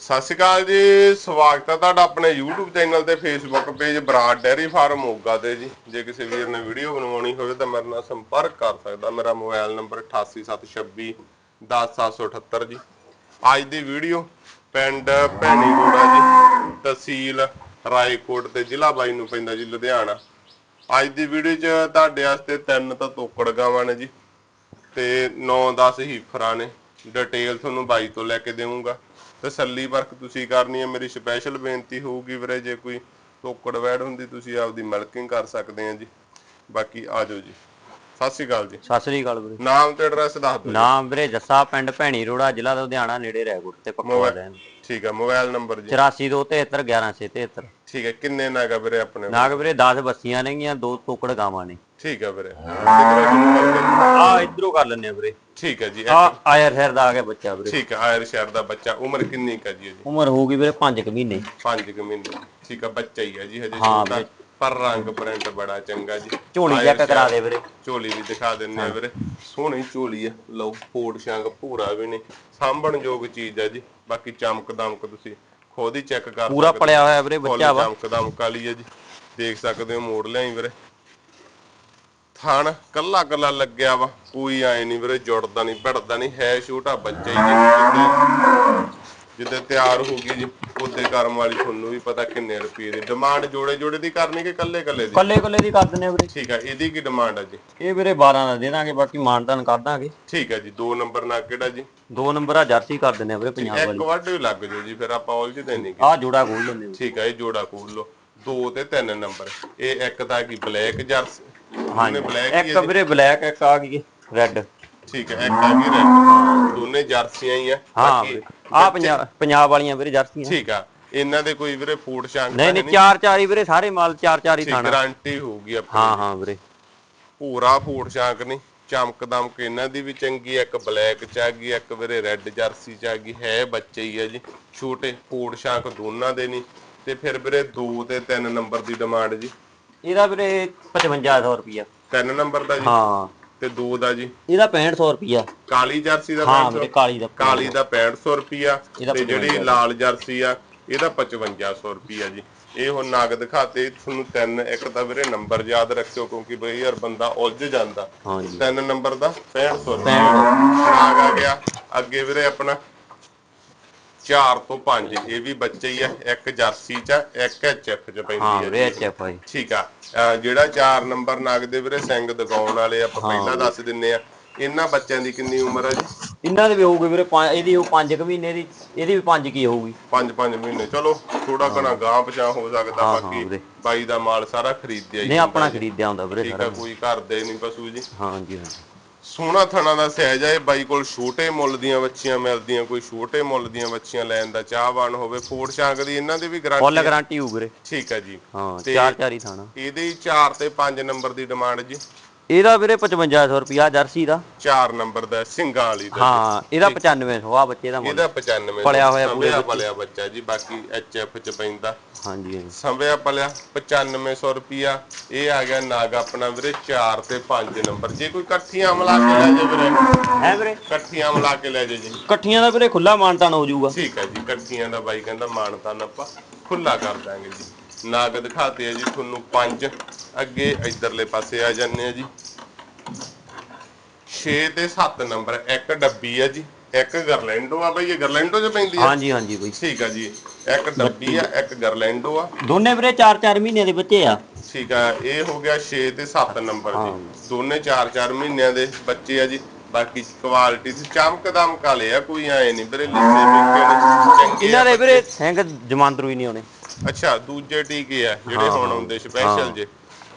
ਸਤਿ ਸ਼੍ਰੀ ਅਕਾਲ ਜੀ, ਸਵਾਗਤ ਹੈ ਤੁਹਾਡਾ ਆਪਣੇ YouTube ਚੈਨਲ ਤੇ Facebook ਪੇਜ ਬਰਾਡ ਡੈਰੀ ਫਾਰਮ ਮੋਗਾ ਤੇ ਜੀ। ਜੇ ਕਿਸੇ ਵੀਰ ਨੇ ਵੀਡੀਓ ਬਣਵਾਉਣੀ ਹੋਵੇ ਤਾਂ ਮੇਰੇ ਨਾਲ ਸੰਪਰਕ ਕਰ ਸਕਦਾ। ਮੇਰਾ ਮੋਬਾਈਲ ਨੰਬਰ 8876 10778 ਜੀ। ਅੱਜ ਦੀ ਵੀਡੀਓ ਪਿੰਡ ਭੈਣੀਗੋੜਾ ਜੀ, ਤਹਿਸੀਲ ਰਾਏਕੋਟ ਤੇ ਜ਼ਿਲ੍ਹਾ ਬਾਈ ਨੂੰ ਪੈਂਦਾ ਜੀ, ਲੁਧਿਆਣਾ। ਅੱਜ ਦੀ ਵੀਡੀਓ 'ਚ ਤੁਹਾਡੇ ਵਾਸਤੇ ਤਿੰਨ ਤਾਂ ਤੋਕੜ ਗਾਵਾਂ ਨੇ ਜੀ ਤੇ 9-10 ਹੀਫਰਾਂ ਨੇ। ਡਿਟੇਲ ਤੁਹਾਨੂੰ ਬਾਈ ਤੋਂ ਲੈ ਕੇ ਦੇਵਾਂਗਾ। ਤਸੱਲੀ ਵਰਕ ਤੁਸੀਂ ਕਰਨੀ ਹੈ ਮੇਰੀ ਸਪੈਸ਼ਲ ਬੇਨਤੀ ਹੋਊਗੀ ਵੀਰੇ ਜੇ ਕੋਈ ਤੋਕੜ ਵੈੜ ਹੁੰਦੀ ਤੁਸੀਂ ਆਪਦੀ ਮਿਲਕਿੰਗ ਕਰ ਸਕਦੇ ਆ ਜੀ। ਬਾਕੀ ਆ ਜਾਓ ਜੀ। ਸਤਿ ਸ਼੍ਰੀ ਅਕਾਲ ਜੀ। ਸਤਿ ਸ੍ਰੀ ਅਕਾਲ ਵੀਰੇ। ਨਾਮ ਤੇ ਐਡਰੈਸ ਦੱਸ ਦਿਓ। ਨਾਮ ਵੀਰੇ ਜੱਸਾ ਪਿੰਡ ਭੈਣੀ ਰੋੜਾ ਜ਼ਿਲ੍ਹਾ ਲੁਧਿਆਣਾ ਨੇੜੇ ਰੈਗੁੱਟ ਤੇ ਪੱਕਾ ਰਹਿਣ। ਠੀਕ ਹੈ ਮੋਬਾਈਲ ਨੰਬਰ ਜੀ। 84231173 ਠੀਕ ਹੈ ਕਿੰਨੇ ਨਾਗਾ ਵੀਰੇ ਆਪਣੇ? ਨਾਗ ਵੀਰੇ 10 ਬੱਸੀਆਂ ਨੇਗੀਆਂ ਦੋ ਤੋਕੜ ਗਾਵਾਂ ਨੇ। ਠੀਕ ਹੈ ਵੀਰੇ? ਆ ਇਧਰੋਂ ਕਰ ਲੈਣੇ ਆ ਵੀਰੇ। ਠੀਕ ਹੈ ਜੀ ਆ ਆਇਰ ਹੈਰ ਦਾ ਆ ਗਿਆ ਬੱਚਾ ਵੀਰੇ। ਠੀਕ ਹੈ ਆਇਰ ਸ਼ਹਿਰ ਦਾ ਬੱਚਾ। ਉਮਰ ਕਿੰਨੀ ਕਾ ਜੀ ਇਹਦੀ ਉਮਰ ਹੋਊਗੀ ਵੀਰੇ 5 ਕੁ ਮਹੀਨੇ। 5 ਕੁ ਮਹੀਨੇ। ਠੀਕ ਹੈ ਬੱਚਾ ਹੀ ਹੈ ਜੀ ਹਜੇ ਛੋਟਾ। ਪਰ ਰੰਗ ਪ੍ਰਿੰਟ ਬੜਾ ਚੰਗਾ ਜੀ। ਝੋਲੀ ਆਇਰ ਚੈੱਕ ਕਰਾ ਦੇ ਵੀਰੇ। ਝੋਲੀ ਵੀ ਦਿਖਾ ਦਿੰਨੇ ਆ ਵੀਰੇ। ਸੋਹਣੀ ਝੋਲੀ ਆ। ਲਓ ਫੋੜ ਸ਼ੰਗ ਭੂਰਾ ਵੀ ਨਹੀਂ। ਸਾਂਭਣ ਯੋਗ ਚੀਜ਼ ਆ ਜੀ। ਬਾਕੀ ਚਮਕ ਦਮਕ ਤੁਸੀਂ ਖੁਦ ਹੀ ਚੈੱਕ ਕਰ ਪੂਰਾ ਪਲਿਆ ਹੋਇਆ ਵੀਰੇ ਬੱਚਾ ਵਾ। ਚਮਕ ਦਮਕ ਵਾਲੀ ਆ ਜੀ। ਦੇਖ ਸਕਦੇ ਹੋ ਮੋੜ ਲਿਆਈ ਵੀਰੇ। ਥਣ ਕੱਲਾ ਕੱਲਾ ਲੱਗਿਆ ਵਾ। ਕੋਈ ਐ ਨਹੀਂ ਵੀਰੇ ਜੁੜਦਾ ਨਹੀਂ ਭੜਦਾ ਨਹੀਂ। ਹੈ ਛੋਟਾ ਬੱਚਾ ਹੀ ਜੀ ਜਿੱਦੇ ਤਿਆਰ ਹੋ ਗਈ ਜੀ। ਉਹਦੇ ਕਰਮ ਵਾਲੀ ਤੁਹਾਨੂੰ ਵੀ ਪਤਾ ਕਿੰਨੇ ਰੁਪਏ ਦੀ ਡਿਮਾਂਡ ਜੋੜੇ ਜੋੜੇ ਦੀ ਕਰਨੀ ਕਿ ਕੱਲੇ ਕੱਲੇ ਦੀ? ਕੱਲੇ ਕੱਲੇ ਦੀ ਕਰ ਦਿੰਨੇ ਆ ਵੀਰੇ। ਠੀਕ ਆ ਇਹਦੀ ਕੀ ਡਿਮਾਂਡ ਆ ਜੀ? ਇਹ ਵੀਰੇ 12 ਦਾ ਦੇ ਦਾਂਗੇ ਬਾਕੀ ਮਾਨਤਾਨ ਕਰ ਦਾਂਗੇ। ਠੀਕ ਹੈ ਜੀ ਦੋ ਨੰਬਰ ਨਾਲ ਕਿਹੜਾ ਜੀ? ਦੋ ਨੰਬਰ ਆ ਜਰਸੀ ਕਰ ਦਿੰਨੇ ਆ ਵੀਰੇ ਪੰਜਾਬ ਇੱਕ ਵਾਲੀ। ਵੱਡ ਵੀ ਲੱਗ ਜਾਓ ਜੀ ਫਿਰ ਆਪਾਂ ਉਲਝਦੇ ਨਹੀਂ। ਗੇ। ਆ ਜੋੜਾ ਖੋਲ ਲੈਂਦੇ। ਠੀਕ ਹੈ ਇਹ ਜੋੜਾ ਖੋਲ ਲਓ। ਦੋ ਤੇ ਤਿੰਨ ਨੰਬਰ। ਇਹ ਇੱਕ ਤਾਂ ਕੀ ਬਲੈਕ ਜਰਸ। ਹੀ ਇੱਕ ਜੀ। ਵੀਰੇ ਬਲੈਕ ਇੱਕ ਆ ਗਈ ਰੈੱਡ ਠੀਕ ਹੈ ਇੱਕ ਆ ਗਈ ਰੈਡ ਦੋਨੇ ਜਰਸੀਆਂ ਹੀ ਆ ਹਾਂ ਬਾਕੀ ਆ ਪੰਜਾਬ ਪੰਜਾਬ ਵਾਲੀਆਂ ਵੀਰੇ ਜਰਸੀਆਂ। ਠੀਕ ਆ ਇਹਨਾਂ ਦੇ ਕੋਈ ਵੀਰੇ ਫੂਡ ਸ਼ਾਂਕ ਨਹੀਂ ਨਹੀਂ ਚਾਰ ਚਾਰ ਹੀ ਵੀਰੇ ਸਾਰੇ ਮਾਲ ਚਾਰ ਚਾਰ ਹੀ ਥਾਣਾ। ਗਾਰੰਟੀ ਹੋਊਗੀ ਆਪਣੀ। ਹਾਂ ਹਾਂ ਵੀਰੇ। ਪੂਰਾ ਫੂਡ ਸ਼ਾਂਕ ਨਹੀਂ ਚਮਕ ਦਮਕ ਇਹਨਾਂ ਦੀ ਵੀ ਚੰਗੀ ਇੱਕ ਬਲੈਕ ਚ ਆ ਗਈ ਇੱਕ ਵੀਰੇ ਰੈੱਡ ਜਰਸੀ ਚ ਆ ਗਈ ਹੈ ਬੱਚੇ ਹੀ ਆ ਜੀ। ਛੋਟੇ ਫੂਡ ਸ਼ਾਂਕ ਦੋਨਾਂ ਦੇ ਨਹੀਂ ਤੇ ਫਿਰ ਵੀਰੇ 2 ਤੇ 3 ਨੰਬਰ ਦੀ ਡਿਮਾਂਡ ਜੀ। ਇਹਦਾ ਵੀਰੇ 5500 ਰੁਪਿਆ 3 ਨੰਬਰ ਦਾ ਜੀ। ਹਾਂ। ਤੇ 2 ਦਾ ਜੀ। ਇਹਦਾ 6500 ਰੁਪਿਆ ਕਾਲੀ ਜਰਸੀ ਦਾ ਹਾਂ 500 ਵੀਰੇ ਕਾਲੀ ਦਾ ਕਾਲੀ ਦਾ 6500 ਰੁਪਿਆ ਇਹਦਾ ਤੇ ਜਿਹੜੀ ਲਾਲ ਜਰਸੀ ਆ ਇਹਦਾ 5500 ਰੁਪਿਆ ਜੀ। ਇਹ ਹੁਣ ਨਗ ਦਿਖਾਤੇ ਤੁਹਾਨੂੰ ਤਿੰਨ ਇੱਕ ਤਾਂ ਵੀਰੇ ਨੰਬਰ ਯਾਦ ਰੱਖਿਓ ਕਿਉਂਕਿ ਬਈ ਯਾਰ ਬੰਦਾ ਉਲਝ ਜਾਂਦਾ। ਹਾਂਜੀ ਤਿੰਨ ਨੰਬਰ ਦਾ 6500 ਰੁਪਿਆ ਨਾਗ ਆ ਗਿਆ। ਅੱਗੇ ਵੀਰੇ ਆਪਣਾ 4 ਤੋਂ 5 ਇਹ ਵੀ ਬੱਚੇ ਹੀ ਆ ਇੱਕ ਜਰਸੀ ਚ ਆ, ਇੱਕ ਐਚਐਫ ਚ ਪੈਂਦੀ ਹਾਂ ਹੈ ਵੀਰੇ ਐਚਐਫ ਆਈ ਠੀਕ ਆ। ਅਹ ਜਿਹੜਾ 4 ਨੰਬਰ ਨਗ ਦੇ ਵੀਰੇ ਸਿੰਘ ਦਿਖਾਉਣ ਵਾਲੇ ਆਪਾਂ ਪਹਿਲਾਂ ਦੱਸ ਦਿੰਨੇ ਆ ਇਹਨਾਂ ਬੱਚਿਆਂ ਦੀ ਕਿੰਨੀ ਉਮਰ ਆ ਜੀ? ਇਹਨਾਂ ਦੇ ਵੀ ਹੋਊਗੀ ਵੀਰੇ ਪੰਜ- ਇਹਦੀ ਉਹ 5 ਕੁ ਮਹੀਨੇ ਦੀ ਇਹਦੀ ਵੀ 5 ਕੀ ਹੋਊਗੀ? 5-5 ਮਹੀਨੇ ਚਲੋ ਥੋੜਾ ਘਣਾ ਗਾਂ ਪਛਾਂ ਹੋ ਸਕਦਾ ਹਾਂ, ਹਾਂ ਬਾਕੀ ਵੀਰੇ। ਬਾਈ ਦਾ ਮਾਲ ਸਾਰਾ ਖਰੀਦਿਆ ਹੀ ਨਹੀਂ ਆਪਣਾ ਖਰੀਦਿਆ ਹੁੰਦਾ ਵੀਰੇ ਠੀਕ ਆ ਸਾਰਾ ਕੋਈ ਘਰ ਦੇ ਨਹੀਂ ਪਸ਼ੂ ਜੀ। ਹਾਂਜੀ ਹਾਂਜੀ ਸੋਹਣਾ ਥਣਾ ਦਾ ਸਹਿਜ ਇਹ ਬਾਈ ਕੋਲ ਛੋਟੇ ਮੁੱਲ ਦੀਆਂ ਬੱਚੀਆਂ ਮਿਲਦੀਆਂ ਕੋਈ ਛੋਟੇ ਮੁੱਲ ਦੀਆਂ ਬੱਚੀਆਂ ਲੈਣ ਦਾ ਚਾਹਵਾਨ ਹੋਵੇ ਫੋੜ ਸ਼ਾਂਕ ਦੀ ਇਹਨਾਂ ਦੀ ਵੀ ਫੁੱਲ ਗਾਰੰਟੀ ਗਾਰੰਟੀ ਹੋਊ ਵੀਰੇ। ਠੀਕ ਆ ਜੀ। ਹਾਂ ਚਾਰ ਚਾਰ ਹੀ ਥਾਣਾ। ਇਹਦੇ ਹੀ 4 ਤੇ 5 ਨੰਬਰ ਦੀ ਡਿਮਾਂਡ ਜੀ। ਇਹਦਾ ਵੀਰੇ 5500 ਰੁਪਿਆ ਜਰਸੀ ਦਾ। 4 ਨੰਬਰ ਦਾ ਸਿੰਘਾਂ ਵਾਲੀ ਦਾ। ਹਾਂ ਇਹਦਾ 9500 ਆ ਬੱਚੇ ਦਾ ਮੁੱਲ। ਇਹਦਾ 95 ਪਲਿਆ ਹੋਇਆ ਪੂਰੇ ਪਲਿਆ ਬੱਚਾ ਜੀ ਬਾਕੀ ਐਚਐਫ ਚ ਪੈਂਦਾ। ਹਾਂਜੀ ਹਾਂਜੀ। ਸੰਭਿਆ ਪਲਿਆ 9500 ਰੁਪਿਆ। ਇਹ ਆ ਗਿਆ ਨਾਗ ਆਪਣਾ ਵੀਰੇ 4 ਤੇ 5 ਨੰਬਰ। ਜੇ ਕੋਈ ਇਕੱਠੀਆਂ ਮਿਲਾ ਕੇ ਲੈ ਜੇ ਵੀਰੇ। ਹੈ ਵੀਰੇ? ਇਕੱਠੀਆਂ ਮਿਲਾ ਕੇ ਲੈ ਜੇ ਜੀ। ਇਕੱਠੀਆਂ ਦਾ ਵੀਰੇ ਖੁੱਲਾ ਮਾਨਤਾਨ ਹੋ ਜਾਊਗਾ। ਠੀਕ ਹੈ ਜੀ ਇਕੱਠੀਆਂ ਦਾ ਬਾਈ ਕਹਿੰਦਾ ਮਾਨਤਾਨ ਆਪਾਂ ਖੁੱਲਾ ਕਰ ਦਾਂਗੇ ਜੀ। ਨਾਗ ਦਿਖਾਤੇ ਆ ਜੀ ਤੁਹਾਨੂੰ ਪੰਜ। ਅੱਗੇ ਇਧਰਲੇ ਪਾਸੇ ਆ ਜਾਂਦੇ ਆ ਜੀ। 6 ਤੇ 7 ਨੰਬਰ ਇੱਕ ਡੱਬੀ ਆ ਜੀ ਇੱਕ ਗਰਲੈਂਡੋ ਆ ਬਈ ਇਹ ਗਰਲੈਂਡੋ ਚ ਪੈਂਦੀ ਆ? ਹਾਂਜੀ ਹਾਂਜੀ ਬਈ। ਠੀਕ ਆ ਜੀ ਇੱਕ ਡੱਬੀ ਆ ਇੱਕ ਗਰਲੈਂਡੋ ਆ। ਦੋਨੇ ਵੀਰੇ 4-4 ਮਹੀਨਿਆਂ ਦੇ ਬੱਚੇ ਆ। ਠੀਕ ਆ ਇਹ ਹੋ ਗਿਆ 6 ਤੇ 7 ਨੰਬਰ ਜੀ। ਦੋਨੇ 4-4 ਮਹੀਨਿਆਂ ਦੇ ਬੱਚੇ ਆ ਜੀ। ਬਾਕੀ ਕੁਆਲਿਟੀ ਤੇ ਚਮਕ ਦਮਕ ਵਾਲੇ ਆ ਕੋਈ ਐ ਨਹੀਂ ਵੀਰੇ ਲਿੱਸੇ ਬਿੱਕੇ ਨੇ ਇਹਨਾਂ ਦੇ ਵੀਰੇ ਸਿੰਘ ਜਮਾਂਦਰੂ ਹੀ ਨਹੀਂ ਆਉਣੇ। ਅੱਛਾ ਦੂਜੇ ਟੀਕੇ ਆ ਜਿਹੜੇ ਹੁਣ ਆਉਂਦੇ ਸਪੈਸ਼ਲ ਜੇ।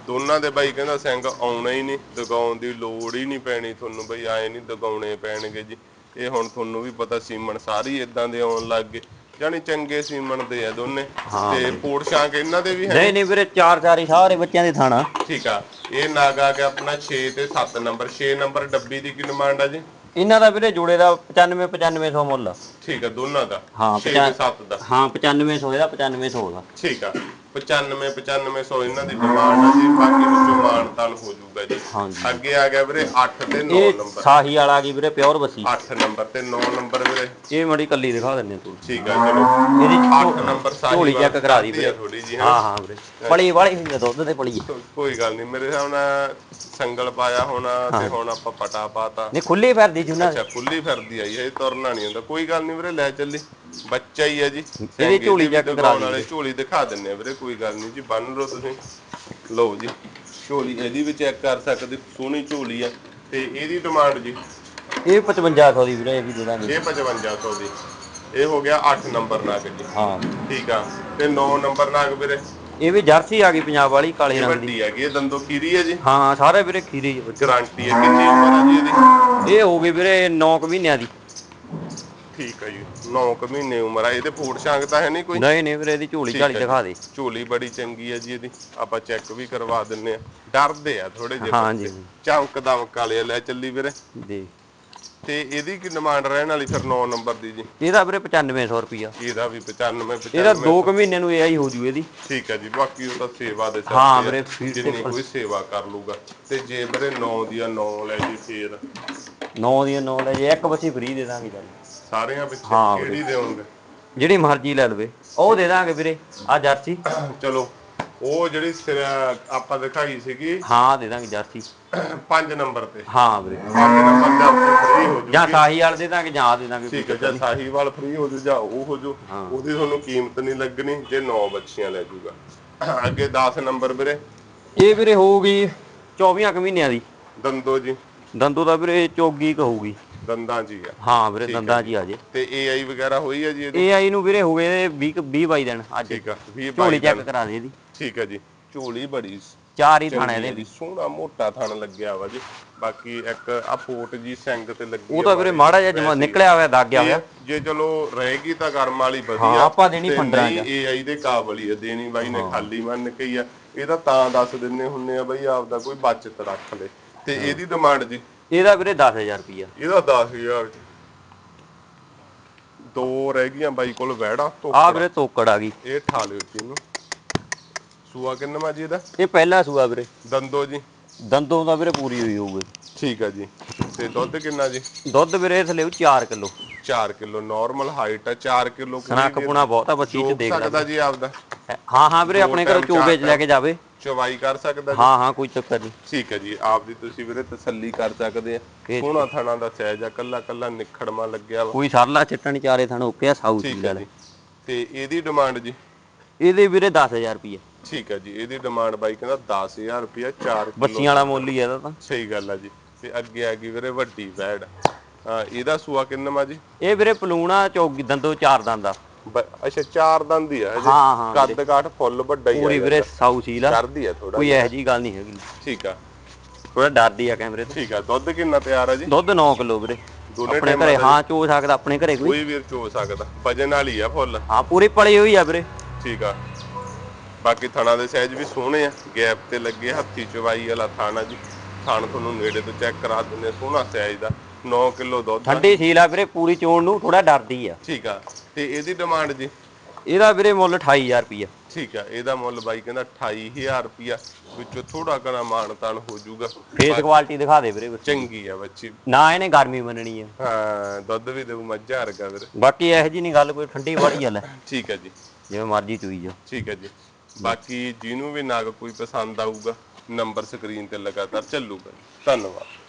ਦੋਨਾਂ ਦੇ ਬਾਈ ਕਹਿੰਦਾ ਸਿੰਘ ਆਉਣਾ ਹੀ ਨਹੀਂ ਦਗਾਉਣ ਦੀ ਲੋੜ ਹੀ ਨਹੀਂ ਪੈਣੀ ਤੁਹਾਨੂੰ ਬਈ ਆਏ ਨਹੀਂ ਦਗਾਉਣੇ ਪੈਣਗੇ ਜੀ। ਇਹ ਹੁਣ ਤੁਹਾਨੂੰ ਵੀ ਪਤਾ ਸੀਮਨ ਸਾਰੀ ਇਦਾਂ ਦੇ ਆਉਣ ਲੱਗ ਗਏ। ਜਾਨੀ ਚੰਗੇ ਸੀਮਨ ਦੇ ਆ ਦੋਨੇ। ਤੇ ਪੋੜ ਸ਼ਾਂਕ ਇਹਨਾਂ ਦੇ ਵੀ ਹੈ? ਨਹੀਂ ਨਹੀਂ ਵੀਰੇ 4-4 ਹੀ ਸਾਰੇ ਬੱਚਿਆਂ ਦੇ ਥਾਣਾ। ਠੀਕ ਆ। ਇਹ ਨਾਗ ਆ ਗਿਆ ਆਪਣਾ 6 ਤੇ 7 ਨੰਬਰ। 6 ਨੰਬਰ ਡੱਬੀ ਦੀ ਕੀ ਡਿਮਾਂਡ ਆ ਜੀ? ਇਹਨਾਂ ਦਾ ਵੀਰੇ ਜੋੜੇ ਦਾ 95-9500 ਮੁੱਲ। ਆ ਠੀਕ ਆ ਦੋਨਾਂ ਦਾ। ਹਾਂ 6 ਤੇ ਪਚਾਨ- 7 ਦਾ। ਹਾਂ 9500 ਇਹਦਾ 9500 ਦਾ। ਠੀਕ ਆ। 95 9500 ਇਹਨਾਂ ਦੀ ਡਿਮਾਂਡ ਆ ਜੀ ਬਾਕੀ ਵਿੱਚੋਂ ਮਾਨ ਤਾਨ ਹੋ ਜਾਊਗਾ ਜੀ। ਹਾਂਜੀ। ਅੱਗੇ ਆ ਗਿਆ ਵੀਰੇ 8 ਤੇ 9 ਇਹ ਨੰਬਰ। ਸਾਹੀ ਵਾਲਾ ਗਈ ਵੀਰੇ ਪਿਓਰ ਬੱਸੀ? 8 ਨੰਬਰ ਤੇ 9 ਨੰਬਰ ਵੀਰੇ। ਇਹ ਮੜੀ ਕੱਲੀ ਦਿਖਾ ਦਿੰਦੇ ਤੂੰ ਠੀਕ ਆ ਚਲੋ। ਇਹਦੀ 8 ਨੰਬਰ ਸਾਹੀ ਝੋਲੀ ਚੈੱਕ ਕਰਾ ਦੀ ਵੀਰੇ। ਥੋੜੀ ਜੀ ਹਾਂ ਹਾਂ ਵੀਰੇ। ਪਲੀ ਵਾਲੀ ਹੁੰਦੀ ਆ ਦੁੱਧ ਤੇ ਪਲੀ ਆ। ਕੋਈ ਗੱਲ ਨਹੀਂ ਮੇਰੇ ਹਿਸਾਬ ਨਾਲ ਸੰਗਲ ਪਾਇਆ ਹੋਣਾ ਤੇ ਹੁਣ ਆਪਾਂ ਪਟਾ ਪਾਤਾ। ਨਹੀਂ ਖੁੱਲੀ ਫਿਰਦੀ ਜੁਨਾ ਅੱਛਾ ਖੁੱਲੀ ਫਿਰਦੀ ਆਈ ਇਹ ਤੁਰਨਾ ਨਹੀਂ ਹੁੰਦਾ। ਕੋਈ ਗੱਲ ਨਹੀਂ ਵੀਰੇ ਲੈ ਚੱਲੀ। ਬੱਚਾ ਹੀ ਆ ਜੀ। ਇਹਦੀ ਝੋਲੀ ਚੈੱਕ ਕਰਾ ਵਾਲੇ ਝੋਲੀ ਦਿਖਾ ਦਿੰਨੇ ਆ ਵੀਰੇ ਕੋਈ ਗੱਲ ਨਹੀਂ ਜੀ ਬੰਨ ਲਓ ਤੁਸੀਂ। ਲਓ ਜੀ ਝੋਲੀ ਇਹਦੀ ਵੀ ਚੈੱਕ ਕਰ ਸਕਦੇ ਸੋਹਣੀ ਝੋਲੀ ਆ। ਤੇ ਇਹਦੀ ਡਿਮਾਂਡ ਜੀ? ਇਹ 5500 ਦੀ ਵੀਰੇ ਇਹ ਵੀ ਦੇ ਦਾਂਗੇ। ਇਹ 5500 ਦੀ। ਇਹ ਹੋ ਗਿਆ 8 ਨੰਬਰ ਨਾਗ ਜੀ। ਹਾਂ। ਠੀਕ ਆ ਤੇ 9 ਨੰਬਰ ਨਾਗ ਵੀਰੇ? ਇਹ ਵੀ ਜਰਸੀ ਆ ਗਈ ਪੰਜਾਬ ਵਾਲੀ ਕਾਲੇ ਰੰਗ ਦੀ। ਵੱਡੀ ਹੈਗੀ ਇਹ ਦੰਦੋ ਖੀਰੀ ਹੈ ਜੀ? ਹਾਂ ਸਾਰੇ ਵੀਰੇ ਖੀਰੇ ਹੀ। ਗਾਰੰਟੀ ਹੈ ਕਿੰਨੀ ਉਮਰ ਆ ਜੀ ਇਹਦੀ? ਇਹ ਹੋ ਗਈ ਵੀਰੇ 9 ਮਹੀਨਿਆਂ ਦੀ। ਠੀਕ ਹੈ ਜੀ 9 ਕੁ ਮਹੀਨੇ ਉਮਰ ਆ ਇਹਦੇ ਫੂਡ ਸ਼ਾਂਕ ਤਾਂ ਹੈ ਨਹੀਂ ਕੋਈ? ਨਹੀਂ ਨਹੀਂ ਵੀਰੇ ਇਹਦੀ ਝੋਲੀ ਝਾਲੀ ਦਿਖਾ ਦੇ। ਝੋਲੀ ਬੜੀ ਚੰਗੀ ਹੈ ਜੀ ਇਹਦੀ ਆਪਾਂ ਚੈੱਕ ਵੀ ਕਰਵਾ ਦਿੰਨੇ ਆ। ਡਰਦੇ ਆ ਥੋੜੇ ਜਿਹੇ ਹਾਂ। ਜੀ। ਚਮਕ ਦਮਕ ਵਾਲੇ ਲੈ ਚੱਲੀ ਵੀਰੇ। ਦੇ ਤੇ ਇਹਦੀ ਕੀ ਡਿਮਾਂਡ ਰਹਿਣ ਵਾਲੀ ਫਿਰ 9 ਨੰਬਰ ਦੀ ਜੀ? ਇਹਦਾ ਵੀਰੇ 9500 ਰੁਪਿਆ ਇਹਦਾ ਵੀ 95 95 ਇਹਦਾ 2 ਮਹੀਨੇ ਨੂੰ ਇਹ ਆਈ ਹੋ ਜੂ ਇਹਦੀ। ਠੀਕ ਹੈ ਜੀ ਬਾਕੀ ਉਹ ਤਾਂ ਸੇਵਾ ਦੇ ਸਿਰ ਹਾਂ ਵੀਰੇ, ਜਿੰਨੀ ਕੋਈ ਸੇਵਾ ਕਰ ਲੂਗਾ। ਤੇ ਜੇ ਵੀਰੇ 9 ਦੀਆਂ 9 ਲੈ ਜੀ ਫੇਰ। 9 ਦੀਆਂ 9 ਲੈ ਜੇ ਇੱਕ ਬੱਚੀ ਫ੍ਰੀ ਦੇ ਦਾਂਗੇ ਚੱਲ। ਸਾਰਿਆਂ ਵਿੱਚ ਹਾਂ ਕਿਹੜੀ ਦੇਵੋਗੇ ਜਿਹੜੀ ਮਰਜ਼ੀ ਲੈ ਲਵੇ। ਉਹ ਦੇ ਦਾਂਗੇ ਵੀਰੇ। ਆ ਜਰਸੀ। ਚਲੋ ਉਹ ਜਿਹੜੀ ਸਿਰ- ਆਪਾਂ ਦਿਖਾਈ ਸੀਗੀ। ਹਾਂ ਦੇ ਦਾਂਗੇ ਜਰਸੀ। 5 ਨੰਬਰ ਤੇ। ਹਾਂ ਵੀਰੇ। 5 ਨੰਬਰ ਦਾ ਫ੍ਰੀ ਹੋ ਜੂ ਸਾਹੀ ਵਾਲ ਦੇ ਦਾਂਗੇ ਜਾਂ ਆਹ ਦੇ ਦਾਂਗੇ ਠੀਕ ਹੈ ਜਾਂ ਸਾਹੀਵਾਲ ਫ੍ਰੀ ਹੋ ਜੂ ਜਾਂ ਉਹ ਹੋ ਜੂ। ਹਾਂ। ਉਹਦੀ ਤੁਹਾਨੂੰ ਕੀਮਤ ਨਹੀਂ ਲੱਗਣੀ ਜੇ 9 ਬੱਚੀਆਂ ਲੈ ਜੂਗਾ। ਅੱਗੇ 10 ਨੰਬਰ ਵੀਰੇ। ਇਹ ਵੀਰੇ ਹੋਊਗੀ 24 ਕੁ ਮਹੀਨਿਆਂ ਦੀ। ਦੰਦੋ ਜੀ। ਦੰਦੋ ਦਾ ਵੀਰੇ ਚੋਗੀ ਕਹੂਗੀ ਦੰਦਾਂ ਜੀ ਆ। ਹਾਂ ਵੀਰੇ ਦੰਦਾਂ ਹੀ ਆ ਜੇ। ਤੇ ਏਆਈ ਵਗੈਰਾ ਹੋਈ ਹੈ ਜੀ ਇਹਦੀ? ਇਹ ਆਈ ਨੂੰ ਵੀਰੇ ਹੋ ਗਏ 20 20 22 ਦਿਨ ਅੱਜ। ਠੀਕ ਆ 20 ਝੋਲੀ 22 ਚੈੱਕ ਕਰਾ ਦੇ ਇਹਦੀ। ਠੀਕ ਹੈ ਜੀ। ਝੋਲੀ ਬੜੀ ਚਾਰ ਹੀ ਥਾਣੇ ਦੇ ਜੀ। ਸੋਹਣਾ ਮੋਟਾ ਥਣ ਲੱਗਿਆ ਵਾ ਜੀ। ਬਾਕੀ ਇੱਕ ਆ ਫੋਟ ਜੀ ਸਿੰਘ ਤੇ ਲੱਗੀ ਉਹ ਆ ਤਾਂ ਵੀਰੇ ਮਾੜਾ ਜਿਹਾ ਜਮਾ ਨਿਕਲਿਆ ਹੋਇਆ ਦਾਗ ਗਿਆ ਹੋਇਆ। ਜੇ- ਜੇ ਚਲੋ ਰਹੇਗੀ ਤਾਂ ਕਰਮ ਵਾਲੀ ਵਧੀਆ। ਹਾਂ, ਆਪਾਂ ਦੇਣੀ ਤੇ 15 ਨਹੀਂ ਏਆਈ ਦੇ ਕਾਬਲ ਹੀ ਆ ਦੇਣੀ ਬਾਈ ਨੇ ਖਾਲੀ ਮੰਨ ਕੇ ਹੀ ਆ। ਇਹ ਤਾਂ ਤਾਂ ਦੱਸ ਦਿੰਨੇ ਹੁੰਨੇ ਆ ਬਈ ਆਪਦਾ ਕੋਈ ਬਚਤ ਰੱਖ ਲੈ। ਤੇ ਇਹਦੀ ਡਿਮਾਂਡ ਜੀ ਇਹਦਾ ਵੀਰੇ 10000 ਰੁਪਿਆ ਇਹਦਾ 10000 ਦੋ ਰਹਿ ਗਈਆਂ ਬਾਈ ਕੋਲ ਵਹਿੜਾ ਤੋਂ ਆ ਵੀਰੇ ਤੋਕੜ ਆ ਗਈ। ਇਹ ਠਾ ਲਿਓ ਜੀ ਇਹਨੂੰ। ਸੂਆ ਕਿੰਨਾ ਜੀ ਇਹਦਾ? ਇਹ ਪਹਿਲਾ ਸੂਆ ਵੀਰੇ। ਦੰਦੋ ਜੀ। ਦੰਦੋਂ ਦਾ ਵੀਰੇ ਪੂਰੀ ਹੋਈ ਹੋਊਗੀ। ਠੀਕ ਆ ਜੀ। ਤੇ ਦੁੱਧ ਕਿੰਨਾ ਜੀ? ਦੁੱਧ ਵੀਰੇ ਥਲੇ 4 ਕਿਲੋ। 4 ਕਿਲੋ ਨਾਰਮਲ ਹਾਈਟ ਆ 4 ਕਿਲੋ ਸਨੱਖ ਪੁਣਾ ਬਹੁਤ ਆ ਬੱਚੀ ਚ ਦੇਖ ਲੈ ਸਕਦਾ ਜੀ ਆਪਦਾ। ਹਾਂ ਹਾਂ ਵੀਰੇ ਆਪਣੇ ਘਰੋਂ ਚੋਗੇ ਚ ਲੈ ਕੇ ਜਾਵੇ। ਚਵਾਈ ਕਰ ਸਕਦਾ ਜੀ? ਹਾਂ ਹਾਂ ਕੋਈ ਚੱਕਰ ਨਹੀਂ। ਠੀਕ ਹੈ ਜੀ ਆਪਦੀ ਤੁਸੀਂ ਵੀਰੇ ਤਸੱਲੀ ਕਰ ਸਕਦੇ ਆ। ਇਹ- ਸੋਹਣਾ ਥਾਣਾ ਦਾ ਸਹਿਜ ਆ ਕੱਲਾ ਕੱਲਾ ਨਿਖੜਮਾ ਲੱਗਿਆ ਵਾ। ਕੋਈ ਸਰਲਾ ਚਿੱਟਣ ਚਾਰੇ ਥਣ ਓਕੇ ਸਾਊ ਠੀਕ ਚੀਜ਼ ਹੈ ਵਾਲੇ ਜੀ। ਤੇ ਇਹਦੀ ਡਿਮਾਂਡ ਜੀ? ਇਹਦੇ ਵੀਰੇ 10000 ਰੁਪਏ ਠੀਕ ਹੈ ਜੀ ਇਹਦੀ ਡਿਮਾਂਡ ਬਾਈ ਕਹਿੰਦਾ 10000 ਰੁਪਿਆ 4 ਕਿਲੋ। ਬੱਚੀਆਂ ਵਾਲਾ ਮੁੱਲ ਹੀ ਆ ਇਹਦਾ ਤਾਂ। ਸਹੀ ਗੱਲ ਆ ਜੀ ਤੇ ਅੱਗੇ ਆ ਗਈ ਵੀਰੇ ਵੱਡੀ ਵੈੜ। ਹਾਂ ਇਹਦਾ ਸੂਆ ਕਿੰਨਾ ਜੀ? ਇਹ ਵੀਰੇ ਪਲੂਣਾ ਚੌਗੀ ਦੰਦੋਂ ਚਾਰ ਦੰਦ ਆ। ਬ- ਅੱਛਾ ਚਾਰ ਦੰਦ ਹੀ ਆ ਹਾਂ, ਹਾਂ ਕੱਦ ਕਾਠ ਫੁੱਲ ਵੱਡਾ ਹੀ ਪੂਰੀ ਆ ਵੀਰੇ ਸਾਊ ਸੀਲ ਆ। ਕਰਦੀ ਆ ਥੋੜਾ ਕੋਈ ਇਹੋ ਜੀ ਗੱਲ ਨਹੀਂ ਹੈਗੀ। ਠੀਕ ਆ। ਥੋੜਾ ਡਰਦੀ ਆ ਕੈਮਰੇ ਤੋਂ। ਠੀਕ ਆ ਦੁੱਧ ਕਿੰਨਾ ਤਿਆਰ ਆ ਜੀ? ਦੁੱਧ 9 ਕਿਲੋ ਵੀਰੇ। ਦੋਨੇ ਆਪਣੇ ਟਾਈਮਾਂ ਘਰੇ ਦਾ ਹਾਂ ਚੋ ਸਕਦਾ ਆਪਣੇ ਘਰੇ ਕੋਈ। ਕੋਈ ਵੀਰ ਚੋ ਸਕਦਾ ਵਜਨ ਵਾਲੀ ਆ ਫੁੱਲ। ਹਾਂ ਪੂਰੀ ਪਲੀ ਹੋਈ ਆ ਵੀਰੇ। ਠੀਕ ਆ। ਬਾਕੀ ਥਣਾ ਦੇ ਸਾਈਜ਼ ਵੀ ਸੋਹਣੇ ਆ। ਗੈਪ ਤੇ ਲੱਗੇ ਹੱਥੀ ਚਵਾਈ ਵਾਲਾ ਥਾਣਾ ਜੀ। ਥਣ ਤੁਹਾਨੂੰ ਨੇੜੇ ਤੋਂ ਚੈੱਕ ਕਰਾ ਦਿੰਦੇ ਆ, ਸੋਹਣਾ ਸਾਈਜ਼ ਦਾ। 9 ਕਿਲੋ ਦੁੱਧ ਆ। ਠੰਡੀ ਸੀਲ ਆ ਵੀਰੇ ਪੂਰੀ ਚੋਣ ਨੂੰ ਥੋੜਾ ਡਰਦੀ ਆ। ਠੀਕ ਆ। ਤੇ ਇਹਦੀ ਡਿਮਾਂਡ ਜੀ? ਇਹਦਾ ਵੀਰੇ ਮੁੱਲ 28000 ਰੁਪਏ ਠੀਕ ਆ ਇਹਦਾ ਮੁੱਲ ਬਾਈ ਕਹਿੰਦਾ 28000 ਰੁਪਿਆ ਵਿੱਚੋਂ ਥੋੜਾ ਕਣਾ ਮਾਣ ਤਾਣ ਹੋ ਜਾਊਗਾ। ਫੇਸ ਕੁਆਲਿਟੀ ਦਿਖਾ ਦੇ ਵੀਰੇ ਬੱਚੀ। ਚੰਗੀ ਆ ਬੱਚੀ। ਨਾ ਇਹਨੇ ਗਰਮੀ ਮੰਨਣੀ ਆ। ਹਾਂ ਦੁੱਧ ਵੀ ਦੇਊ ਮੱਝਾਂ ਵਰਗਾ ਵੀਰ। ਬਾਕੀ ਇਹੋ ਜੀ ਨਹੀਂ ਗੱਲ ਕੋਈ ਠੰਡੀ ਬੜੀ ਗੱਲ ਹੈ ਠੀਕ ਹੈ ਜੀ। ਜਿਵੇਂ ਮਰਜ਼ੀ ਚੂਈ ਜਾ ਠੀਕ ਹੈ ਜੀ। ਬਾਕੀ ਜਿਹਨੂੰ ਵੀ ਨਾਗ ਕੋਈ ਪਸੰਦ ਆਊਗਾ ਨੰਬਰ ਸਕਰੀਨ ਤੇ ਲਗਾਤਾਰ ਚੱਲੂਗਾ। ਧੰਨਵਾਦ।